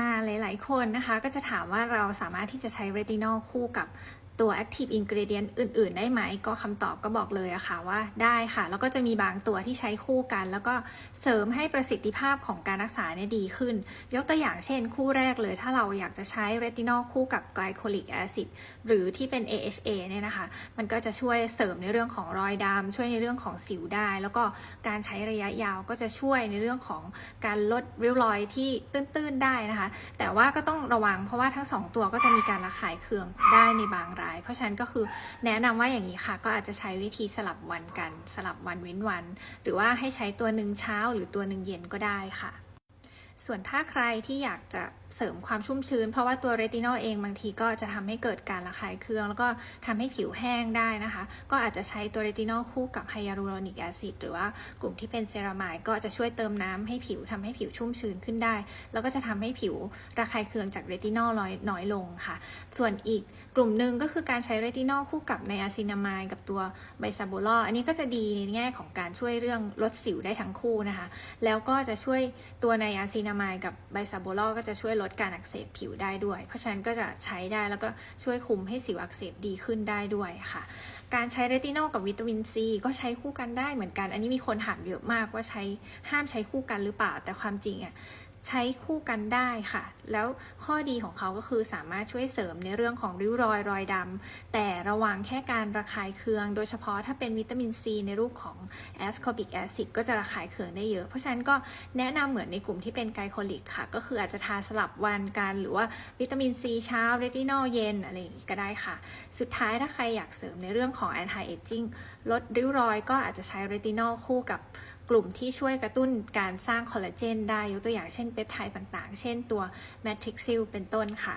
่าหลาย ๆ คนนะคะก็จะถามว่าเราสามารถที่จะใช้เรตินอลคู่กับตัว active ingredient อื่น ๆ ได้ไหม ก็คำตอบก็บอกเลยอะค่ะว่าได้ค่ะ แล้วก็จะมีบางตัวที่ใช้คู่กัน แล้วก็เสริมให้ประสิทธิภาพของการรักษาเนี่ยดีขึ้น ยกตัวอย่างเช่นคู่แรกเลย ถ้าเราอยากจะใช้เรตินอลคู่กับไกลโคลิกแอซิดหรือที่เป็น AHA เนี่ยนะคะ มันก็จะช่วยเสริมในเรื่องของรอยดำช่วยในเรื่องของสิวได้ แล้วก็การใช้ระยะยาวก็จะช่วยในเรื่องของการลดริ้วรอยที่ตื้น ๆ ได้นะคะ แต่ว่าก็ต้องระวังเพราะว่าทั้งสองตัวก็จะมีการระคายเคืองได้ในบางราย เพราะฉะนั้นก็คือแนะนำว่าอย่างนี้ค่ะ ก็อาจจะใช้วิธีสลับวันกัน สลับวันเว้นวัน หรือว่าให้ใช้ตัวหนึ่งเช้าหรือตัวหนึ่งเย็นก็ได้ค่ะ ส่วนถ้าใครที่อยากจะเสริมความชุ่มชื้น เพราะว่าตัวเรตินอลเองบางทีก็จะทำให้เกิดการระคายเคือง แล้วก็ทำให้ผิวแห้งได้นะคะ ก็อาจจะใช้ตัวเรตินอลคู่กับไฮยาลูรอนิกแอซิดหรือว่ากลุ่มที่เป็นเซรามายก็จะช่วยเติมน้ำให้ผิวทำให้ผิวชุ่มชื้นขึ้นได้ แล้วก็จะทำให้ผิวระคายเคืองจากเรตินอลน้อยน้อยลงค่ะ ส่วนอีกกลุ่มหนึ่งก็คือการใช้เรตินอลคู่กับไนอาซินามายกับตัวไบซาโบลออันนี้ก็จะดีในแง่ของการช่วยเรื่องลดสิวได้ทั้งคู่นะคะ แล้วก็จะช่วยตัวไนอาซินามายกับไบซาโบลอก็จะช่วยลดการอักเสบผิวได้ด้วย เพราะฉะนั้นก็จะใช้ได้แล้วก็ช่วยคุมให้สิวอักเสบดีขึ้นได้ด้วยค่ะ การใช้เรตินอลกับวิตามินซีก็ใช้คู่กันได้เหมือนกัน อันนี้มีคนถามเยอะมากว่าใช้ห้ามใช้คู่กันหรือเปล่า แต่ความจริงอะ ใช้คู่กันได้ค่ะ แล้วข้อดีของเขาก็คือสามารถช่วยเสริมในเรื่องของริ้วรอยรอยดำแต่ระวังแค่การระคายเคือง โดยเฉพาะถ้าเป็นวิตามินซีในรูปของแอสคอบิกแอซิดก็จะระคายเคืองได้เยอะ เพราะฉะนั้นก็แนะนำเหมือนในกลุ่มที่เป็นไกลโคลิกค่ะ ก็คืออาจจะทาสลับวันกันหรือว่าวิตามินซีเช้าเรตินอลเย็นอะไรอย่างนี้ก็ได้ค่ะ สุดท้ายถ้าใครอยากเสริมในเรื่องของ anti aging ลดริ้วรอยก็อาจจะใช้เรตินอลคู่กับ กลุ่มที่ช่วยกระตุ้นการสร้างคอลลาเจนได้ยกตัวอย่างเช่นเปปไทด์ต่างๆ เช่นตัวแมทริกซิลเป็นต้นค่ะ